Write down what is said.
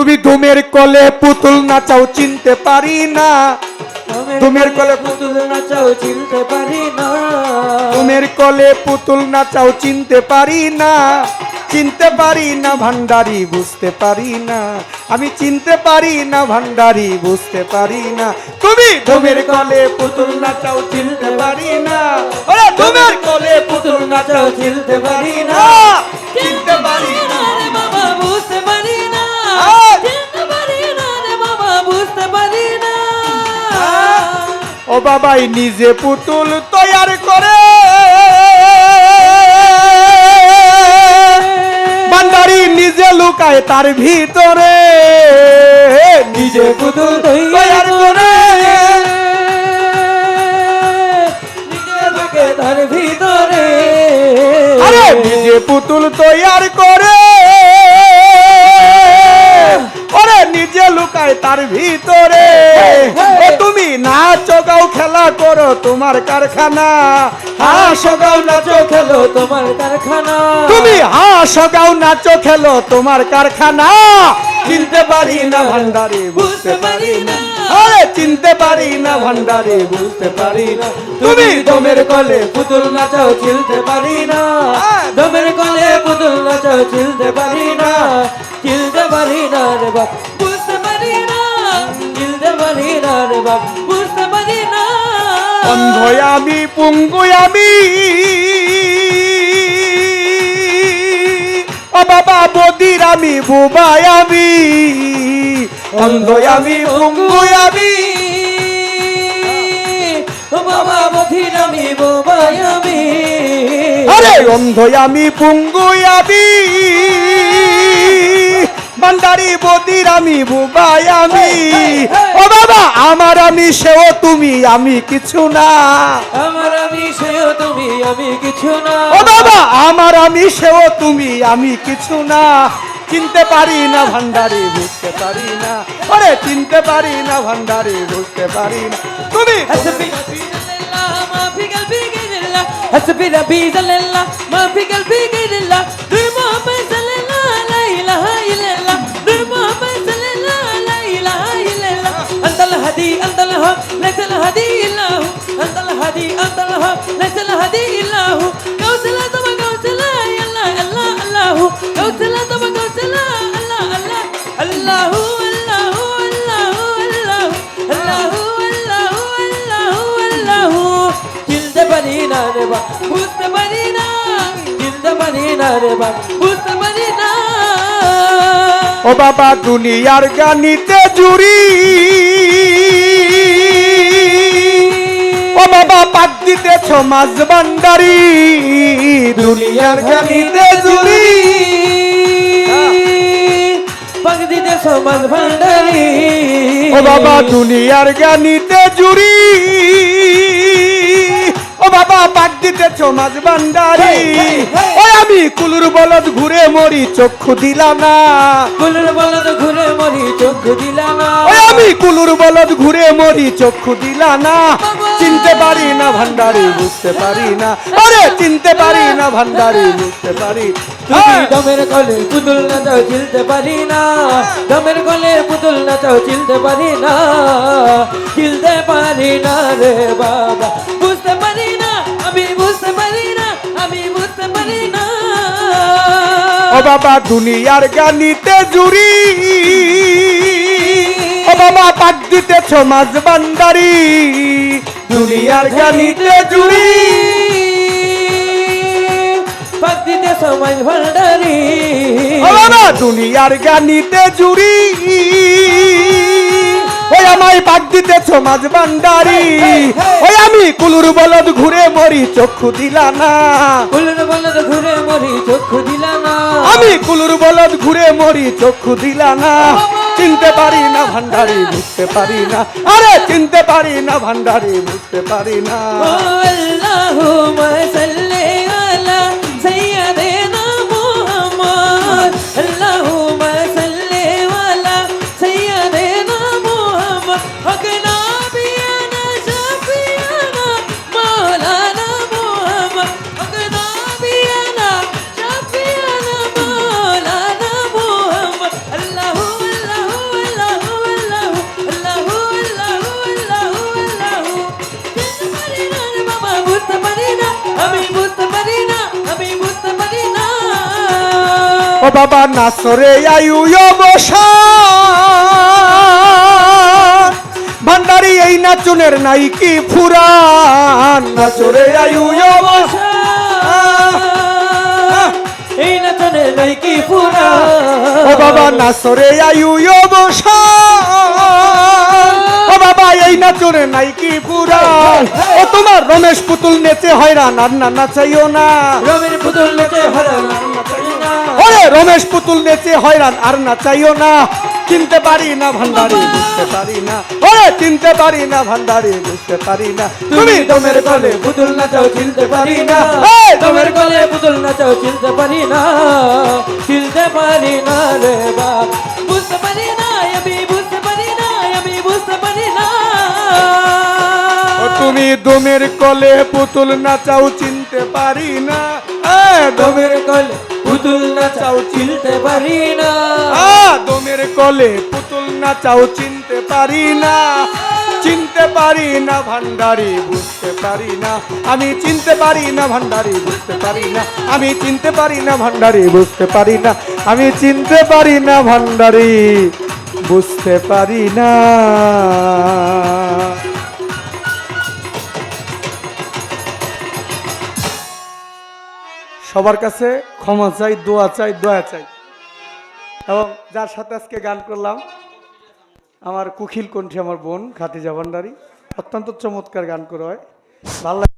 তুমি ধুমের কলে পুতুল নাচাও চিনতে পারি না। তুমের কলে পুতুল নাচাও চিনতে পারি না। ধুমের কলে পুতুল নাচাও চিনতে পারি না। চিনতে পারি না ভান্ডারি বুঝতে পারি না। আমি চিনতে পারি না ভান্ডারি বুঝতে পারি না। তুমি ধুমের কলে পুতুল নাচাও চিনতে পারি না। ওরে ধুমের কলে পুতুল নাচাও চিনতে পারি বাবাই নিজে পুতুল তৈয়ার করে। ভান্ডারি নিজে লুকায় তার ভিতরে। নিজে পুতুল তৈয়ার করে। নিজে থাকে তার ভিতরে। আরে নিজে পুতুল তৈয়ার করে। ওরে নিজে লুকায় তার ভিতরে। করো তোমার কারখানা। হাসো গাও নাচো খেলো তোমার কারখানা। তুমি হাসো গাও নাচো খেলো তোমার কারখানা। চিনতে পারি না ভান্ডারে বুঝতে পারি না। আরে চিনতে পারি না ভান্ডারে বুঝতে পারি না। তুমি দমের কলে পুতুল নাচাও চিনতে পারি না। দমের কলে পুতুল নাচাও চিনতে পারি না। চিনতে পারি না রে বাপ বুঝতে পারি না। চিনতে পারি না রে বাপ বুঝতে পারি না অন্ধ আমি পুঙ্গু আমি ও বাবা বদির আমি বুবাই আমি অন্ধ আমি পুঙ্গু আমি বাবা বধির আমি বোবাই আমি আরে! অন্ধ আমি পুঙ্গু আমি ভান্ডারি বদির আমি বুবাই আমি ও বাবা আমার আমি সেও তুমি আমি কিছু না আমার আমি সেও তুমি আমি কিছু না ও বাবা আমার আমি সেও তুমি আমি কিছু না চিনতে পারি না ভান্ডারি বুঝতে পারি না আরে চিনতে পারি না ভান্ডারি বুঝতে পারি না তুমি حسبي الله ما في قلبي غير الله حسبي ربي صلى الله ما في قلبي غير الله الهدي أنت الهب ليس الهدي إلا هو أنت الهدي أنت الهب ليس الهدي إلا هو قوس لا تبا قوس لا الله الله الله قوس لا تبا قوس لا الله الله الله الله الله الله الله الله الله الله جلد بنينا ربا بوست بنينا جلد بنينا ربا بوست بنينا ও বাবা দুনিয়ার গানিতে জুড়ি। ও বাবা পাক দিতেছ মাঝ ভান্ডারি। দুনিয়ার গানিতে জুড়ি। পাক দিতে সমাজ ভান্ডারি। ও বাবা দুনিয়ার জ্ঞানীতে জুড়ি। ও বাবা পাক দিতেছ মাঝ ভান্ডারি। ওই আমি কুলুর বলদ ঘুরে মরি চক্ষু দিলাম না। কুলুর বলদ ঘুরে মরি চক্ষু দিলা না। ওই আমি কুলুর বলদ ঘুরে মরি চক্ষু দিলা না। চিনতে পারি না ভান্ডারি বুঝতে পারি না। আরে চিনতে পারি না ভান্ডারি বুঝতে পারি দমের কলে পুতুল নাচাও চিনতে পারি না। দমের কলে পুতুল নাচাও চিনতে পারি না। চিনতে পারি না রে বাবা বুঝতে পারি না আমি বুঝতে পারি না আমি বুঝতে পারি না ও বাবা দুনিয়ার গানিতে জুড়ি। ও বাবা পাক দিতেছ মাঝ ভান্ডারি। দুনিয়ার গানিতে জুড়ি। পাক দিতে সমাজ ভান্ডারি। ও বাবা দুনিয়ার গানিতে জুড়ি। ওই আমায় বাদ দিতেছ মাঝ ওই আমি কুলুর বলদ ঘুরে মরি চক্ষু দিলা না। কুলুর বলদ ঘুরে মরি চক্ষু দিলা না। আমি কুলুর বলদ ঘুরে মরি চক্ষু দিলা না। চিনতে পারি না ভান্ডারি বুঝতে পারি না। আরে চিনতে পারি না ভান্ডারি বুঝতে পারি না। ও বাবা নাচরে আয়ু অবসা ভান্ডারি এই নাচনের নাই কি ফুরান। নাচরে আয়ু অবসা এই নাচনে নাই কি ও বাবা নাচরে আয়ু অবসা ও বাবা এই নাচরে নাই কি ফুরান। ও তোমার রমেশ পুতুল নেচে হয়রান আর না নাচাইও না। রবির পুতুল নেচে ওরে রমেশ পুতুল নেচে হয়রান আর না চাইও না। চিনতে পারি না ভান্ডারি বুঝতে পারি না। ওরে চিনতে পারি না ভান্ডারি বুঝতে পারি না। তুমি দমের কলে পুতুল নাচাও চিনতে পারি না। তোমার গলে পুতুল নাচাও চিনতে পারি না। চিনতে পারি না রে বা। বুঝতে পারি না আমি বুঝতে পারি না আমি বুঝতে পারি না। তুমি দমের কলে পুতুল নাচাও চিনতে পারি না। দমের গলে পুতুল নাচাও, চিনতে পারি না। দমের কলে পুতুল নাচাও, চিনতে পারি না। চিনতে পারি না, ভান্ডারি বুঝতে পারি না। আমি চিনতে পারি না, ভান্ডারি বুঝতে পারি না। আমি চিনতে পারি না, ভান্ডারি বুঝতে পারি না। আমি চিনতে পারি না, ভান্ডারি বুঝতে পারি না। সবার কাছে ক্ষমা চাই, দোয়া চাই, দয়া চাই এবং যার সাথে আজকে গান করলাম, আমার কুখিল কণ্ঠী আমার বোন খাতিজা ভান্ডারি, অত্যন্ত চমৎকার গান করে হয় ভালো।